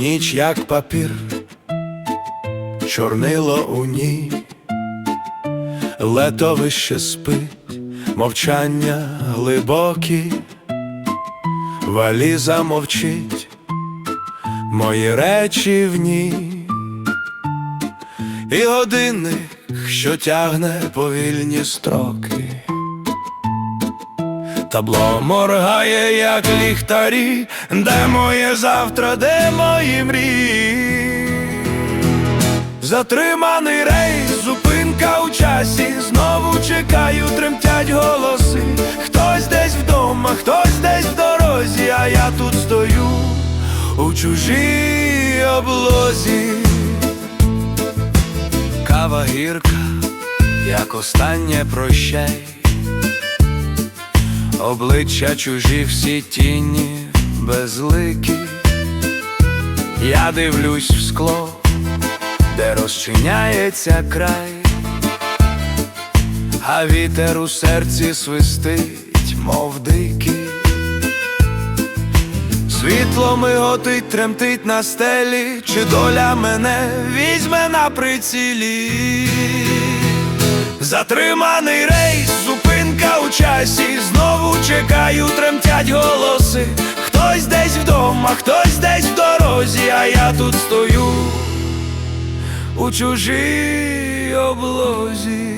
ніч як папір, чорнило у ній, летовище спить, мовчання глибокі, валіза мовчить, мої речі в ній, і годинник, що тягне повільні строки. Табло моргає, як ліхтарі, де моє завтра, де мої мрії. Затриманий рейс, зупинка у часі, знову чекаю, тремтять голоси. Хтось десь вдома, хтось десь в дорозі, а я тут стою у чужій облозі. Кава гірка, як останнє прощай. Обличчя чужі всі тіні безликі, я дивлюсь в скло, де розчиняється край, а вітер у серці свистить, мов дикий. Світло миготить, тремтить на стелі, чи доля мене візьме на прицілі. Затриманий рейс, зупинка у часі, чекаю, тремтять голоси. Хтось десь вдома, хтось десь в дорозі, а я тут стою у чужій облозі.